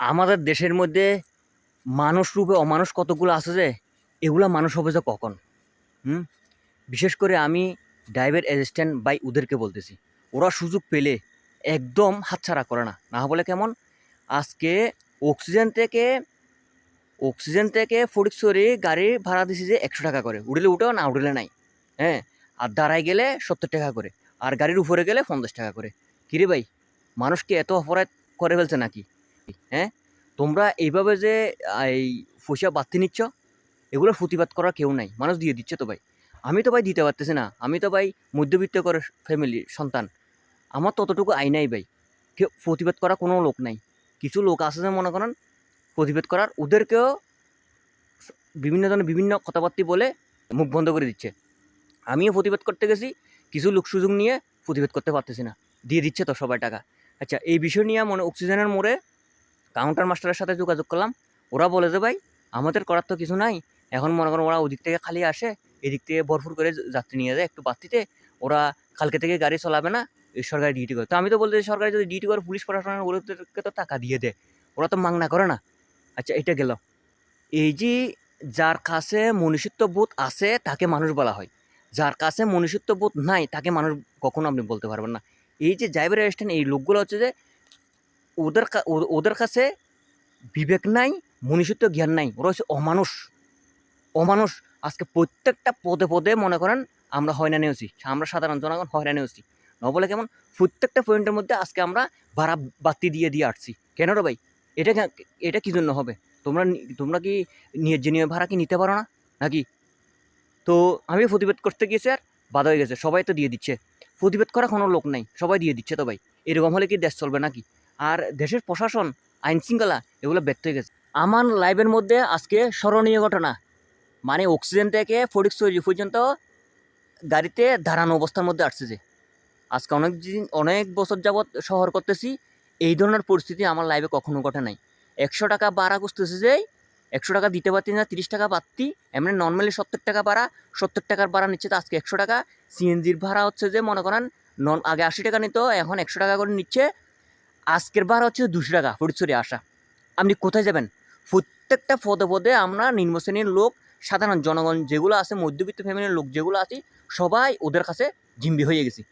আমাদের দেশের মধ্যে মানুষ রূপে অমানুষ কতগুলো আছে যে, এগুলা মানুষ হবে যে কখন? হুম? বিশেষ করে আমি ড্রাইভার অ্যাসিস্ট্যান্ট বাই ওদেরকে বলতেছি, ওরা সুযোগ পেলে একদম হাতছাড়া করে না। না বলে কেমন? আজকে অক্সিজেন থেকে অক্সিজেন থেকে ফটিকছড়ি গাড়ি ভাড়া দিছি যে একশো টাকা করে। উঠলে উঠেও না উঠলে নাই। হ্যাঁ? আর দাঁড়ায় গেলে সত্তর টাকা করে। আর গাড়ির উপরে গেলে পঞ্চাশ টাকা করে। কিরে ভাই মানুষকে এত অপরাধ করে ফেলছে নাকি? হ্যাঁ? তোমরা এইভাবে যে এই পয়সা বাড়তি নিচ্ছ এগুলোর প্রতিবাদ করার কেউ নাই। মানুষ দিয়ে দিচ্ছে তো ভাই। আমি তো ভাই দিতে পারতেছি না। আমি তো ভাই মধ্যবিত্ত করে ফ্যামিলি সন্তান। আমার ততটুকু আই নাই ভাই। কেউ প্রতিবাদ করার কোনো লোক নাই। কিছু লোক আছে যে, মনে করেন, প্রতিবাদ করার, ওদেরকেও বিভিন্ন ধরনের বিভিন্ন কথাবার্তি বলে মুখ বন্ধ করে দিচ্ছে। আমিও প্রতিবাদ করতে গেছি, কিছু লোক সুযোগ নিয়ে প্রতিবাদ করতে পারতেছি না। দিয়ে দিচ্ছে তো সবাই টাকা। আচ্ছা এই বিষয় নিয়ে মনে অক্সিজেনের মোড়ে কাউন্টার মাস্টারের সাথে যোগাযোগ করলাম। ওরা বলে যে, ভাই, আমাদের করার তো কিছু নাই। এখন মনে করেন ওরা ওদিক থেকে খালি আসে, এদিক থেকে ভরপুর করে যাত্রী নিয়ে যায় একটু বাড়তিতে। ওরা কালকে থেকে গাড়ি চলাবে না এই সরকারি ডিউটি করে। তো আমি তো বলতে সরকারি যদি ডিউটি করে, পুলিশ প্রশাসনের ওদেরকে তো টাকা দিয়ে দেয় ওরা তো মাংনা করে না। আচ্ছা এটা গেল। এই যে, যার কাছে মনুষ্যত্ব বোধ আছে, তাকে মানুষ বলা হয়। যার কাছে মনুষ্যত্ব বোধ নাই, তাকে মানুষ কখনো আপনি বলতে পারবেন না। এই যে ড্রাইভার অ্যাসিস্ট্যান্ট এই লোকগুলো হচ্ছে যে ওদের ওদের কাছে বিবেক নাই, মনুষ্যত্ব জ্ঞান নাই, ওরা হচ্ছে অমানুষ। অমানুষ। আজকে প্রত্যেকটা পদে পদে মনে করেন আমরা হয়রানি হচ্ছি আমরা সাধারণ জনগণ হয়রানি হচ্ছি ন বলে কেমন? প্রত্যেকটা পয়েন্টের মধ্যে আজকে আমরা ভাড়া বাতি দিয়ে দিয়ে আসছি। কেন রে ভাই? এটা এটা কী জন্য হবে? তোমরা তোমরা কি নিয়ে যে নিয়ে ভাড়া কি নিতে পারো না? নাকি? তো আমি প্রতিবাদ করতে গিয়েছি আর বাধা হয়ে গেছে। সবাই তো দিয়ে দিচ্ছে। প্রতিবাদ করা কোনো লোক নাই। সবাই দিয়ে দিচ্ছে তো ভাই। এরকম হলে কি দেশ চলবে নাকি? আর দেশের প্রশাসন, আইন শৃঙ্খলা, এগুলো ব্যর্থ হয়ে গেছে। আমার লাইভের মধ্যে আজকে স্মরণীয় ঘটনা। মানে অক্সিজেন থেকে ফটিকছড়ি পর্যন্ত গাড়িতে দাঁড়ানো অবস্থার মধ্যে আসছে যে। আজকে অনেক দিন, অনেক বছর যাবৎ শহর করতেছি, এই ধরনের পরিস্থিতি আমার লাইভে কখনো ঘটে নাই। একশো টাকা ভাড়া করতেছে যে একশো টাকা দিতে পারতি না, তিরিশ টাকা পাচ্ছি এমনি নর্মালি সত্তর টাকা ভাড়া সত্তর টাকার ভাড়া নিচ্ছে তো আজকে একশো টাকা। সিএনজির ভাড়া হচ্ছে যে, মনে করেন নন আগে আশি টাকা নিত, এখন একশো টাকা করে নিচ্ছে আজকের ভাড়া হচ্ছে দুশো টাকা ফটিকছড়ি আসা। আপনি কোথায় যাবেন? প্রত্যেকটা পদে পদে আমরা নিম্ন শ্রেণির লোক, সাধারণ জনগণ যেগুলো আছে, মধ্যবিত্ত ফ্যামিলির লোক যেগুলো আছি, সবাই ওদের কাছে জিম্বি হয়ে গেছি।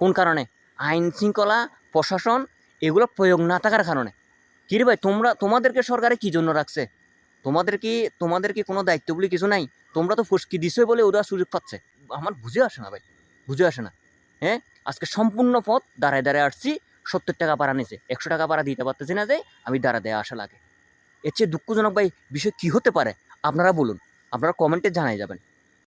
কোন কারণে? আইন শৃঙ্খলা, প্রশাসন, এগুলো প্রয়োগ না থাকার কারণে। কি রে ভাই, তোমরা, তোমাদেরকে সরকারে কি জন্য রাখছে? তোমাদের কি তোমাদের কি কোনো দায়িত্ব বলে কিছু নাই? তোমরা তো ফুসকি দিছোই বলে ওরা সুযোগ পাচ্ছে। আমার বুঝে আসে না ভাই, বুঝে আসে না। হ্যাঁ? আজকে সম্পূর্ণ পথ দাঁড়ায় দাঁড়ায় আসছি। সত্তর টাকা পাড়া নিছে একশো টাকা ভাড়া দিতে পারতেছি না যে আমি দাঁড়া দেওয়া আসা লাগে। এর চেয়ে দুঃখজনক ভাই, বিষয় কি হতে পারে? আপনারা বলুন। আপনারা কমেন্টে জানাই যাবেন।